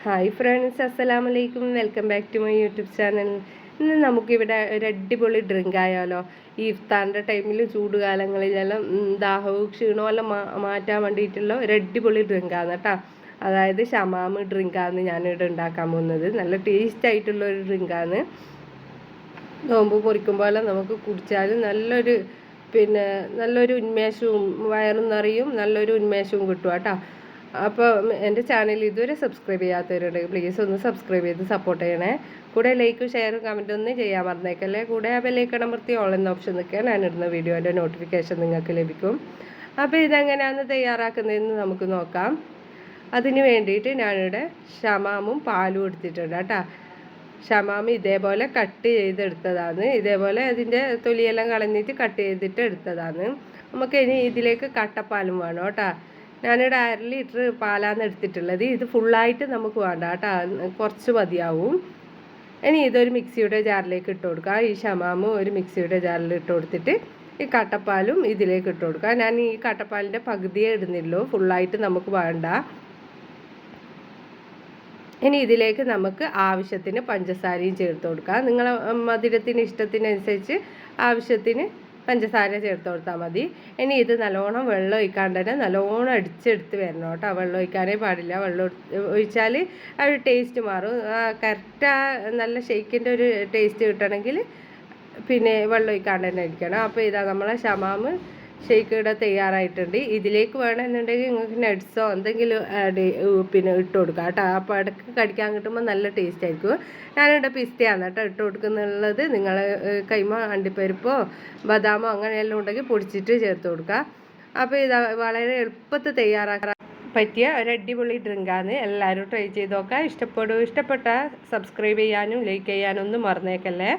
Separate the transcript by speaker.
Speaker 1: Hi friends അസ്സലാമു വലൈക്കും welcome back to my YouTube channel ഇന്ന് നമുക്കിവിടെ ഒരു അടിപൊളി ഡ്രിങ്ക് ആയാലോ? ഈ ഇഫ്താറിന്റെ ടൈമിൽ ചൂടുകാലങ്ങളിലെല്ലാം ദാഹവും ക്ഷീണവും എല്ലാം മാറ്റാൻ വേണ്ടിയിട്ടുള്ള ഒരു അടിപൊളി ഡ്രിങ്കാണ് കേട്ടോ അതായത് ഷമാമ് ഡ്രിങ്കാണ് ഞാനിവിടെ ഉണ്ടാക്കാൻ പോകുന്നത്. നല്ല ടേസ്റ്റ് ആയിട്ടുള്ള ഒരു ഡ്രിങ്കാണ് നോമ്പ് പൊറിക്കുമ്പോൾ നമുക്ക് കുടിച്ചാൽ നല്ലൊരു പിന്നെ നല്ലൊരു ഉന്മേഷവും വയറും നിറയും നല്ലൊരു ഉന്മേഷവും കിട്ടും കേട്ടോ അപ്പോൾ എന്റെ ചാനൽ ഇതുവരെ സബ്സ്ക്രൈബ് ചെയ്യാത്തവരുണ്ടെങ്കിൽ പ്ലീസ് ഒന്ന് സബ്സ്ക്രൈബ് ചെയ്ത് സപ്പോർട്ട് ചെയ്യണേ. കൂടെ ലൈക്കും ഷെയറും കമന്റും ഒന്നും ചെയ്യാൻ മറന്നേക്കല്ലേ? കൂടെ ആ ബെല്ലൈക്കൺ അമർത്തി ഓൾ എന്ന ഓപ്ഷൻ ഞാൻ ഇടുന്ന വീഡിയോന്റെ നോട്ടിഫിക്കേഷൻ നിങ്ങൾക്ക് ലഭിക്കും. അപ്പോൾ ഇതെങ്ങനെയാണ് തയ്യാറാക്കുന്നതെന്ന് നമുക്ക് നോക്കാം. അതിന് വേണ്ടിയിട്ട് ഞാനിവിടെ ഷമാമും പാലും എടുത്തിട്ടുണ്ട് കേട്ടോ. ഷമാമ് ഇതേപോലെ കട്ട് ചെയ്തെടുത്തതാണ്. ഇതേപോലെ അതിന്റെ തൊലിയെല്ലാം കളഞ്ഞിട്ട് കട്ട് ചെയ്തിട്ട് എടുത്തതാണ്. നമുക്ക് ഇനി ഇതിലേക്ക് കട്ടപ്പാലും വേണം കേട്ടോ. ഞാനിവിടെ അര ലിറ്റർ പാലാണ് എടുത്തിട്ടുള്ളത്. ഇത് ഫുള്ളായിട്ട് നമുക്ക് വേണ്ട കേട്ടോ. കുറച്ച് മതിയാവും. ഇനി ഇതൊരു മിക്സിയുടെ ജാറിലേക്ക് ഇട്ട് കൊടുക്കുക ഈ ഷമാമ് ഒരു മിക്സിയുടെ ജാറിൽ ഇട്ട് കൊടുത്തിട്ട് ഈ കട്ടപ്പാലും ഇതിലേക്ക് ഇട്ട് കൊടുക്കുക ഞാൻ ഈ കട്ടപ്പാലിന്റെ പകുതിയേ ഇടുന്നുള്ളൂ. ഫുള്ളായിട്ട് നമുക്ക് വേണ്ട. ഇനി ഇതിലേക്ക് നമുക്ക് ആവശ്യത്തിന് പഞ്ചസാരയും ചേർത്ത് കൊടുക്കാം. നിങ്ങളെ മധുരത്തിന് ഇഷ്ടത്തിനനുസരിച്ച് ആവശ്യത്തിന് പഞ്ചസാര ചേർത്ത് കൊടുത്താൽ മതി. ഇനി ഇത് നല്ലോണം വെള്ളം ഒഴിക്കാണ്ട് തന്നെ നല്ലോണം അടിച്ചെടുത്ത് വരണം കേട്ടോ. വെള്ളം ഒഴിക്കാനേ പാടില്ല. വെള്ളം ഒഴി- ഒഴിച്ചാൽ ആ ഒരു ടേസ്റ്റ് മാറും. കറക്റ്റ് ആ നല്ല ഷെയ്ക്കിന്റെ ഒരു ടേസ്റ്റ് കിട്ടണമെങ്കിൽ പിന്നെ വെള്ളം ഒഴിക്കാണ്ട് തന്നെ ഇരിക്കണം അപ്പോൾ ഇതാ നമ്മളെ ഷമാമ് ഷെയ്ക്ക് ഇവിടെ തയ്യാറായിട്ടുണ്ട്. ഇതിലേക്ക് വേണമെന്നുണ്ടെങ്കിൽ നിങ്ങൾക്ക് നട്ട്സോ എന്തെങ്കിലും പിന്നെ ഇട്ട് കൊടുക്കാം കേട്ടോ. അപ്പോൾ ഇടയ്ക്ക് കടിക്കാൻ കിട്ടുമ്പോൾ നല്ല ടേസ്റ്റ് ആയിരിക്കും. ഞാനിവിടെ പിസ്തയാണ് കേട്ടോ ഇട്ട് കൊടുക്കുന്നുള്ളത്. നിങ്ങൾ കൈമ അണ്ടിപ്പരിപ്പോ ബദാമോ അങ്ങനെയെല്ലാം ഉണ്ടെങ്കിൽ പൊടിച്ചിട്ട് ചേർത്ത് കൊടുക്കുക. അപ്പോൾ ഇത് വളരെ എളുപ്പത്തിൽ തയ്യാറാക്കാൻ പറ്റിയ ഒരു അടിപൊളി ഡ്രിങ്കാണ് എല്ലാവരും ട്രൈ ചെയ്ത് നോക്കാം ഇഷ്ടപ്പെടും ഇഷ്ടപ്പെട്ട സബ്സ്ക്രൈബ് ചെയ്യാനും ലൈക്ക് ചെയ്യാനും ഒന്നും മറന്നേക്കല്ലേ.